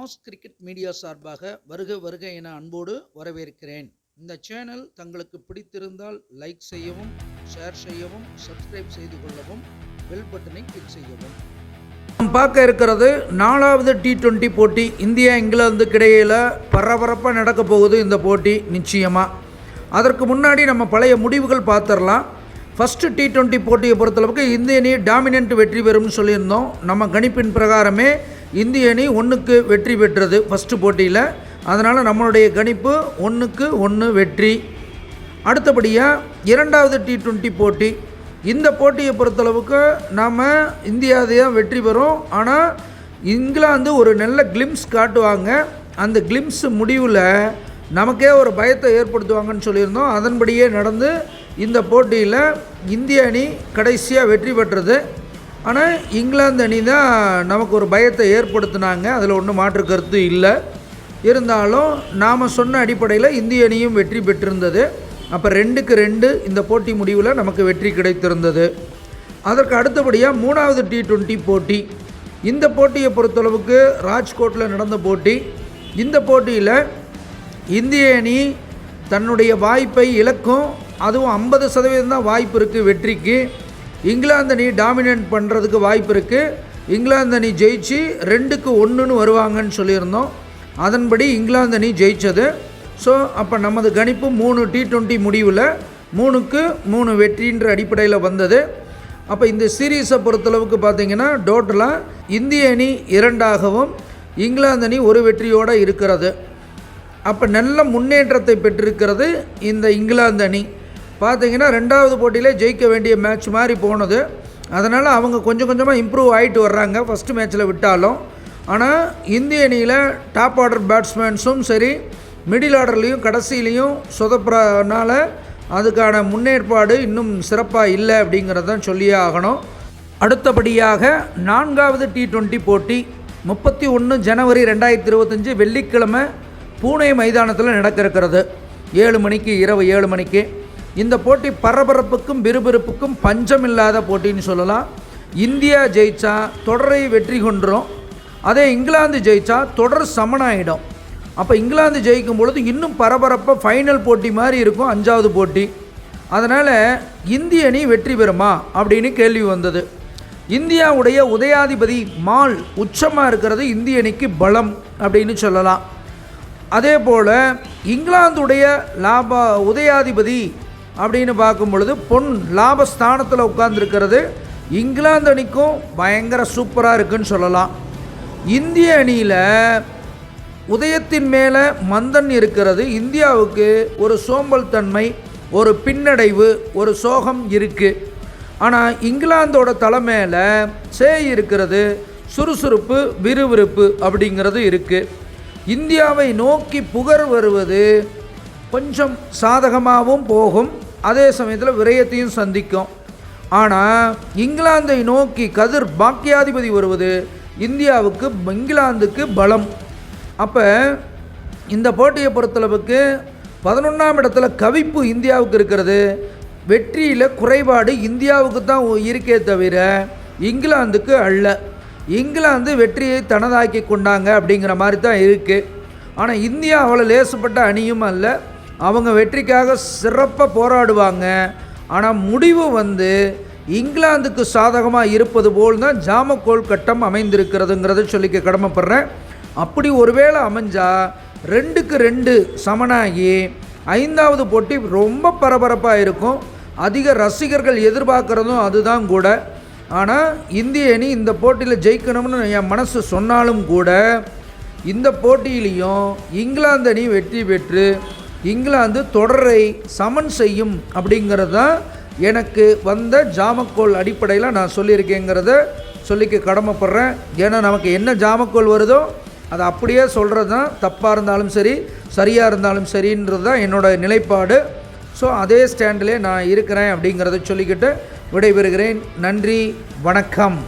Toss cricket media சார்பாக வருக வருக என அன்போடு வரவேற்கிறேன். இந்த சேனல் தங்களுக்கு பிடித்திருந்தால் லைக் செய்யவும் ஷேர் செய்யவும் சப்ஸ்கிரைப் செய்து கொள்ளவும் பெல் பட்டனை கிளிக் செய்யவும். நாம் பார்க்க இருக்கிறது நாலாவது டி டுவெண்ட்டி போட்டி. இந்தியா இங்கிலாந்துக்கு இடையில் பரபரப்பாக நடக்க போகுது இந்த போட்டி நிச்சயமாக அதற்கு முன்னாடி நம்ம பழைய முடிவுகள் பார்த்துடலாம். ஃபஸ்ட்டு டி டுவெண்ட்டி போட்டியை பொறுத்தளவுக்கு இந்திய அணி டாமினன்ட் வெற்றி பெறும்னு சொல்லியிருந்தோம். நம்ம கணிப்பின் பிரகாரமே இந்திய அணி ஒன்றுக்கு வெற்றி பெற்றது ஃபஸ்ட்டு போட்டியில். அதனால் நம்மளுடைய கணிப்பு ஒன்றுக்கு ஒன்று வெற்றி. அடுத்தபடியாக இரண்டாவது டி டுவெண்ட்டி போட்டி. இந்த போட்டியை பொறுத்தளவுக்கு நாம் இந்தியாவே தான் வெற்றி பெறும். ஆனால் இங்கிலாந்து ஒரு நல்ல கிளிம்ஸ் காட்டுவாங்க. அந்த கிளிம்ஸ் முடிவில் நமக்கே ஒரு பயத்தை ஏற்படுத்துவாங்கன்னு சொல்லியிருந்தோம். அதன்படியே நடந்து இந்த போட்டியில் இந்திய அணி கடைசியாக வெற்றி பெற்றது. ஆனால் இங்கிலாந்து அணி தான் நமக்கு ஒரு பயத்தை ஏற்படுத்தினாங்க. அதில் ஒன்றும் மாற்று கருத்து இல்லை. இருந்தாலும் நாம் சொன்ன அடிப்படையில் இந்திய அணியும் வெற்றி பெற்றிருந்தது. அப்போ ரெண்டுக்கு ரெண்டு இந்த போட்டி முடிவில் நமக்கு வெற்றி கிடைத்திருந்தது. அதற்கு அடுத்தபடியாக மூணாவது டி டுவெண்ட்டி போட்டி. இந்த போட்டியை பொறுத்தளவுக்கு ராஜ்கோட்டில் நடந்த போட்டி. இந்த போட்டியில் இந்திய அணி தன்னுடைய வாய்ப்பை இழக்கும். அதுவும் ஐம்பது சதவீதம் தான் வாய்ப்பு இருக்குது வெற்றிக்கு. இங்கிலாந்து அணி டாமினேட் பண்ணுறதுக்கு வாய்ப்பு இருக்குது இங்கிலாந்து அணி ஜெயிச்சு ரெண்டுக்கு ஒன்றுன்னு வருவாங்கன்னு சொல்லியிருந்தோம். அதன்படி இங்கிலாந்து அணி ஜெயித்தது ஸோ அப்போ நமது கணிப்பு மூணு டி ட்வெண்ட்டி முடிவில் மூணுக்கு மூணு வெற்றின்ற அடிப்படையில் வந்தது. அப்போ இந்த சீரீஸை பொறுத்தளவுக்கு பார்த்தீங்கன்னா டோட்டலாக இந்திய அணி இரண்டாகவும் இங்கிலாந்து அணி ஒரு வெற்றியோடு இருக்கிறது. அப்போ நல்ல முன்னேற்றத்தை பெற்றிருக்கிறது இந்த இங்கிலாந்து அணி. பார்த்தீங்கன்னா ரெண்டாவது போட்டியிலே ஜெயிக்க வேண்டிய மேட்ச் மாதிரி போனது. அதனால் அவங்க கொஞ்சம் கொஞ்சமாக இம்ப்ரூவ் ஆகிட்டு வர்றாங்க. ஃபஸ்ட்டு மேட்ச்சில் விட்டாலும். ஆனால் இந்திய அணியில் டாப் ஆர்டர் பேட்ஸ்மேன்ஸும் சரி மிடில் ஆர்டர்லேயும் கடைசியிலையும் சொதப்புறனால அதுக்கான முன்னேற்பாடு இன்னும் சிறப்பாக இல்லை அப்படிங்கிறதான் சொல்லியே ஆகணும். அடுத்தபடியாக நான்காவது டி ட்வெண்ட்டி போட்டி முப்பத்தி ஒன்று ஜனவரி ரெண்டாயிரத்தி இருபத்தஞ்சி வெள்ளிக்கிழமை பூனே மைதானத்தில் நடக்க இருக்கிறது ஏழு மணிக்கு இரவு ஏழு மணிக்கு. இந்த போட்டி பரபரப்புக்கும் விறுவிறுப்புக்கும் பஞ்சமில்லாத போட்டின்னு சொல்லலாம். இந்தியா ஜெயிச்சா தொடரை வெற்றி கொண்டுரும். அதே இங்கிலாந்து ஜெயிச்சா தொடர் சமனாயிடும். அப்போ இங்கிலாந்து ஜெயிக்கும் பொழுது இன்னும் பரபரப்பாக ஃபைனல் போட்டி மாதிரி இருக்கும் அஞ்சாவது போட்டி. அதனால் இந்திய அணி வெற்றி பெறுமா அப்படின்னு கேள்வி வந்தது. இந்தியாவுடைய உதயாதிபதி மால் உச்சமாக இருக்கிறது இந்திய அணிக்கு பலம் அப்படின்னு சொல்லலாம். அதே போல் இங்கிலாந்துடைய லாப உதயாதிபதி அப்படின்னு பார்க்கும் பொழுது பொன் லாபஸ்தானத்தில் உட்கார்ந்துருக்கிறது. இங்கிலாந்து அணிக்கும் பயங்கர சூப்பராக இருக்குன்னு சொல்லலாம். இந்திய அணியில் உதயத்தின் மேலே மந்தன் இருக்கிறது. இந்தியாவுக்கு ஒரு சோம்பல் தன்மை ஒரு பின்னடைவு ஒரு சோகம் இருக்குது ஆனால் இங்கிலாந்தோட தலைமையில் சே இருக்கிறது சுறுசுறுப்பு விறுவிறுப்பு அப்படிங்கிறது இருக்குது இந்தியாவை நோக்கி புகழ் வருவது கொஞ்சம் சாதகமாகவும் போகும். அதே சமயத்தில் விரயத்தையும் சந்திக்கும். ஆனால் இங்கிலாந்தை நோக்கி கதிர் பாக்கியாதிபதி வருவது இந்தியாவுக்கு இங்கிலாந்துக்கு பலம். அப்போ இந்த போட்டியை பொறுத்தளவுக்கு பதினொன்றாம் இடத்துல கவிப்பு இந்தியாவுக்கு இருக்கிறது. வெற்றியில் குறைபாடு இந்தியாவுக்கு தான் இருக்கே தவிர இங்கிலாந்துக்கு அல்ல. இங்கிலாந்து வெற்றியை தனதாக்கி கொண்டாங்க அப்படிங்கிற மாதிரி தான் இருக்குது ஆனால் இந்தியா அவ்வளோ லேசுப்பட்ட அணியும் அல்ல. அவங்க வெற்றிக்காக சிறப்பாக போராடுவாங்க. ஆனால் முடிவு வந்து இங்கிலாந்துக்கு சாதகமாக இருப்பது போல் தான் ஜாமக்கோல் கட்டம் அமைந்திருக்கிறதுங்கிறத சொல்லிக்க கடமைப்படுறேன். அப்படி ஒருவேளை அமைஞ்சால் ரெண்டுக்கு ரெண்டு சமனாகி ஐந்தாவது போட்டி ரொம்ப பரபரப்பாக இருக்கும். அதிக ரசிகர்கள் எதிர்பார்க்குறதும் அதுதான் கூட. ஆனால் இந்திய அணி இந்த போட்டியில் ஜெயிக்கணும்னு என் மனசு சொன்னாலும் கூட இந்த போட்டியிலையும் இங்கிலாந்து அணி வெற்றி பெற்று இங்கிலாந்து தொடரை சமன் செய்யும் அப்படிங்கிறது தான் எனக்கு வந்த ஜாமக்கோல் அடிப்படையில் நான் சொல்லியிருக்கேங்கிறத சொல்லிக்க கடமைப்படுறேன். ஏன்னா நமக்கு என்ன ஜாமக்கோல் வருதோ அதை அப்படியே சொல்கிறது தான் தப்பாக இருந்தாலும் சரி சரியாக இருந்தாலும் சரின்றது தான் என்னோடய நிலைப்பாடு. ஸோ அதே ஸ்டாண்டிலே நான் இருக்கிறேன் அப்படிங்கிறத சொல்லிக்கிட்டு விடைபெறுகிறேன். நன்றி வணக்கம்.